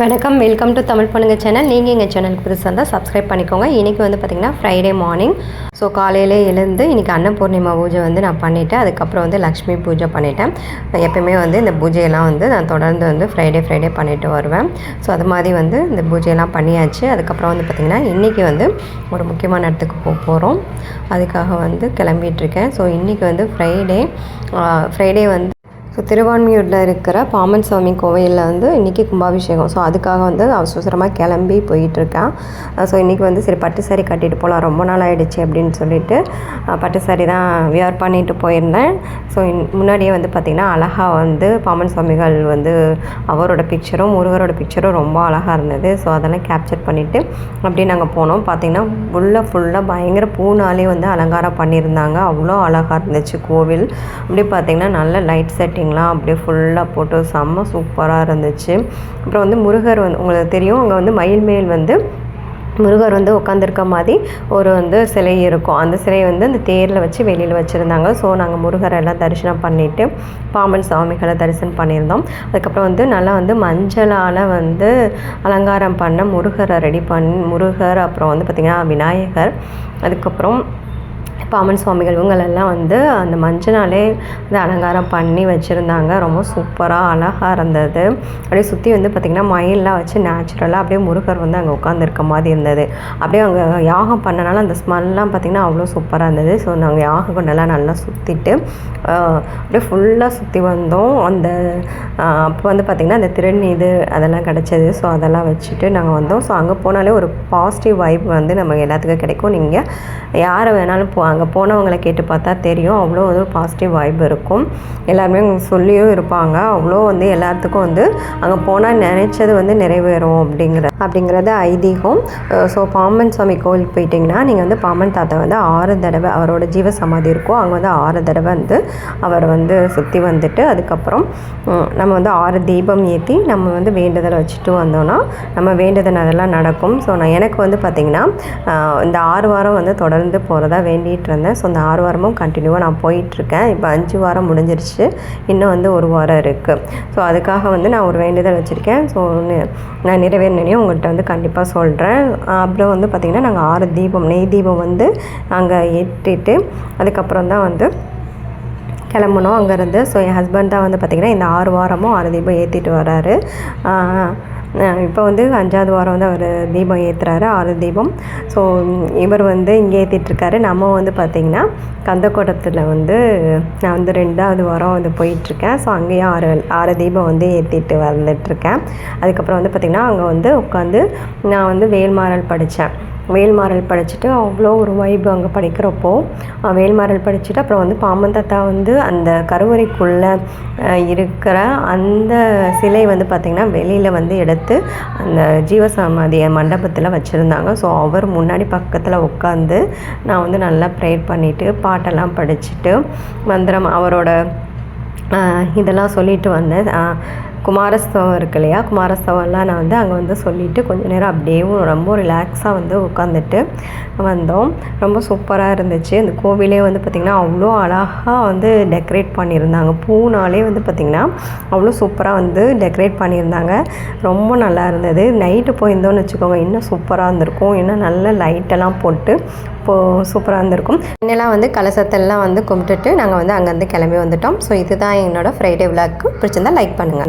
வணக்கம். Welcome to Tamil பொண்ணுங்க channel நீங்கள் எங்கள் சேனலுக்கு புதுசாக இருந்தால் சப்ஸ்கிரைப் பண்ணிக்கோங்க. இன்றைக்கி வந்து பார்த்திங்கன்னா ஃப்ரைடே மார்னிங் ஸோ காலையிலே எழுந்து இன்றைக்கி அன்னபூர்ணிமா பூஜை வந்து நான் பண்ணிவிட்டேன் அதுக்கப்புறம் வந்து லக்ஷ்மி பூஜை பண்ணிட்டேன். எப்பயுமே வந்து இந்த பூஜையெல்லாம் வந்து நான் தொடர்ந்து வந்து ஃப்ரைடே ஃப்ரைடே பண்ணிட்டு வருவேன். ஸோ அது மாதிரி வந்து இந்த பூஜையெல்லாம் பண்ணியாச்சு. அதுக்கப்புறம் வந்து பார்த்திங்கன்னா இன்றைக்கி வந்து ஒரு முக்கியமான இடத்துக்கு போக போகிறோம் அதுக்காக வந்து கிளம்பிகிட்ருக்கேன் ஸோ இன்றைக்கி வந்து ஃப்ரைடே ஃப்ரைடே வந்து ஸோ திருவான்மியூரில் இருக்கிற பாமன் சுவாமி கோவிலில் வந்து இன்றைக்கி கும்பாபிஷேகம். ஸோ அதுக்காக வந்து அவசரமாக கிளம்பி போயிட்டுருக்கேன். ஸோ uh, இன்றைக்கி வந்து சரி பட்டு சாரி கட்டிட்டு போகலாம் ரொம்ப நாள் ஆகிடுச்சு அப்படின்னு சொல்லிட்டு uh, பட்டு சாரி தான் வியர் பண்ணிட்டு போயிருந்தேன். ஸோ முன்னாடியே வந்து பார்த்திங்கன்னா அழகாக வந்து பாமன் சுவாமிகள் வந்து அவரோட பிக்சரும் முருகரோட பிக்சரும் ரொம்ப அழகாக இருந்தது. ஸோ அதெல்லாம் கேப்சர் பண்ணிவிட்டு அப்படியே நாங்கள் போனோம். பார்த்திங்கன்னா ஃபுல்லாக ஃபுல்லாக பயங்கர பூனாலே வந்து அலங்காரம் பண்ணியிருந்தாங்க. அவ்வளோ அழகாக இருந்துச்சு கோவில். அப்படியே பார்த்திங்கன்னா நல்ல லைட் செட்டிங் செட்டிங்லாம் அப்படியே ஃபுல்லாக போட்டு செம்ம சூப்பராக இருந்துச்சு. அப்புறம் வந்து முருகர் வந்து உங்களுக்கு தெரியும் அங்கே வந்து மயில் மேல் வந்து முருகர் வந்து உட்காந்துருக்க மாதிரி ஒரு வந்து சிலை இருக்கும். அந்த சிலையை வந்து அந்த தேரில் வச்சு வெளியில் வச்சுருந்தாங்க. ஸோ நாங்கள் முருகரை எல்லாம் தரிசனம் பண்ணிவிட்டு பாம்பன் சாமிகளை தரிசனம் பண்ணியிருந்தோம். அதுக்கப்புறம் வந்து நல்லா வந்து மஞ்சளால் வந்து அலங்காரம் பண்ண முருகரை ரெடி பண்ணி முருகர் அப்புறம் வந்து பார்த்திங்கன்னா விநாயகர். அதுக்கப்புறம் பாமன் சுவாமிகள் இவங்களெல்லாம் வந்து அந்த மஞ்சனாலே வந்து அலங்காரம் பண்ணி வச்சுருந்தாங்க. ரொம்ப சூப்பராக அழகாக இருந்தது. அப்படியே சுற்றி வந்து பார்த்திங்கன்னா மயிலெலாம் வச்சு நேச்சுரலாக அப்படியே முருகர் வந்து அங்கே உட்காந்துருக்க மாதிரி இருந்தது. அப்படியே அங்கே யாகம் பண்ணனால அந்த ஸ்மெல்லாம் பார்த்திங்கன்னா அவ்வளோ சூப்பராக இருந்தது. ஸோ நாங்கள் யாக கொண்டெல்லாம் நல்லா சுற்றிட்டு அப்படியே ஃபுல்லாக சுற்றி வந்தோம். அந்த அப்போ வந்து பார்த்திங்கன்னா அந்த திருநீது அதெல்லாம் கிடச்சிது. ஸோ அதெல்லாம் வச்சுட்டு நாங்கள் வந்தோம். ஸோ அங்கே போனாலே ஒரு பாசிட்டிவ் வைப் வந்து நம்ம எல்லாத்துக்கும் கிடைக்கும். நீங்கள் யாரை வேணாலும் போ அங்கே போனவங்களை கேட்டு பார்த்தா தெரியும். அவ்வளோ ஒரு பாசிட்டிவ் வைப் இருக்கும். எல்லாருமே சொல்லியும் இருப்பாங்க. அவ்வளோ வந்து எல்லாத்துக்கும் வந்து அங்கே போனால் நினைச்சது வந்து நிறைவேறும் அப்படிங்கிற அப்படிங்கிறது ஐதீகம். ஸோ பாம்பன் சுவாமி கோவிலுக்கு போயிட்டிங்கன்னா நீங்கள் வந்து பாம்பன் தாத்தா வந்து ஆறு தடவை அவரோட ஜீவ சமாதி இருக்கும். அங்கே வந்து ஆறு தடவை வந்து அவர் வந்து சுற்றி வந்துட்டு அதுக்கப்புறம் நம்ம வந்து ஆறு தீபம் ஏற்றி நம்ம வந்து வேண்டுதலை வச்சுட்டு வந்தோன்னா நம்ம வேண்டுதல் அதெல்லாம் நடக்கும். ஸோ நான் எனக்கு வந்து பார்த்திங்கன்னா இந்த ஆறு வாரம் வந்து தொடர்ந்து போகிறதா வேண்டி இருந்தேன் ஸோ இந்த ஆறு வாரமும் கண்டினியூவாக நான் போயிட்டுருக்கேன். இப்போ அஞ்சு வாரம் முடிஞ்சிருச்சு. இன்னும் வந்து ஒரு வாரம் இருக்குது ஸோ அதுக்காக வந்து நான் ஒரு வேண்டுதல் வச்சுருக்கேன். ஸோ நான் நிறைவேறினையும் உங்கள்கிட்ட வந்து கண்டிப்பாக சொல்கிறேன் அப்புறம் வந்து பார்த்திங்கன்னா நாங்கள் ஆறு தீபம் நெய் தீபம் வந்து நாங்கள் ஏற்றிட்டு அதுக்கப்புறம் தான் வந்து கிளம்புனோம் அங்கேருந்து. ஸோ என் ஹஸ்பண்ட் தான் வந்து பார்த்திங்கன்னா இந்த ஆறு வாரமும் ஆறு தீபம் ஏற்றிட்டு வராரு. இப்போ வந்து அஞ்சாவது வாரம் வந்து அவர் தீபம் ஏற்றுறாரு ஆறு தீபம். ஸோ இவர் வந்து இங்கே ஏற்றிட்டுருக்காரு நம்ம வந்து பார்த்திங்கன்னா கந்தக்கோட்டத்தில் வந்து நான் வந்து ரெண்டாவது வாரம் வந்து போயிட்டுருக்கேன் ஸோ அங்கேயும் ஆறு ஆறு தீபம் வந்து ஏற்றிட்டு வந்துட்டுருக்கேன் அதுக்கப்புறம் வந்து பார்த்திங்கன்னா அங்கே வந்து உட்காந்து நான் வந்து வேல்மாறல் படித்தேன் வேல்மாறல் படிச்சுட்டு அவ்வளோ ஒரு வைப் அங்கே படிக்கிறப்போ வேல்மாரல் வேல்மாறல் படிச்சுட்டு அப்புறம் வந்து பாம்பன் தாத்தா வந்து அந்த கருவறைக்குள்ளே இருக்கிற அந்த சிலை வந்து பார்த்திங்கன்னா வெளியில் வந்து எடுத்து அந்த ஜீவசமாதி மண்டபத்தில் வச்சுருந்தாங்க. ஸோ அவர் முன்னாடி பக்கத்தில் உட்காந்து நான் வந்து நல்லா ப்ரேயர் பண்ணிவிட்டு பாட்டெல்லாம் படிச்சுட்டு மந்திரம் அவரோட இதெல்லாம் சொல்லிட்டு வந்தேன். குமாரஸ்தவம் இருக்கு இல்லையா? குமாரஸ்தவம்லாம் நான் வந்து அங்கே வந்து சொல்லிவிட்டு கொஞ்ச நேரம் அப்படியே ரொம்ப ரிலாக்ஸாக வந்து உட்காந்துட்டு வந்தோம். ரொம்ப சூப்பராக இருந்துச்சு. அந்த கோவிலே வந்து பார்த்திங்கன்னா அவ்வளோ அழகாக வந்து டெக்கரேட் பண்ணியிருந்தாங்க. பூனாலே வந்து பார்த்திங்கன்னா அவ்வளோ சூப்பராக வந்து டெக்கரேட் பண்ணியிருந்தாங்க. ரொம்ப நல்லா இருந்தது. நைட்டு போயிருந்தோம்னு வச்சுக்கோங்க. இன்னும் சூப்பராக இருந்திருக்கும். இன்னும் நல்ல லைட்டெல்லாம் போட்டு இப்போது சூப்பராக இருந்திருக்கும். இன்னெல்லாம் வந்து கலசத்தெல்லாம் வந்து கும்பிட்டுட்டு நாங்கள் வந்து அங்கேருந்து கிளம்பி வந்துட்டோம். ஸோ இதுதான் என்னோடய ஃப்ரைடே விளாக்கு பிடிச்சிருந்தா லைக் பண்ணுங்கள்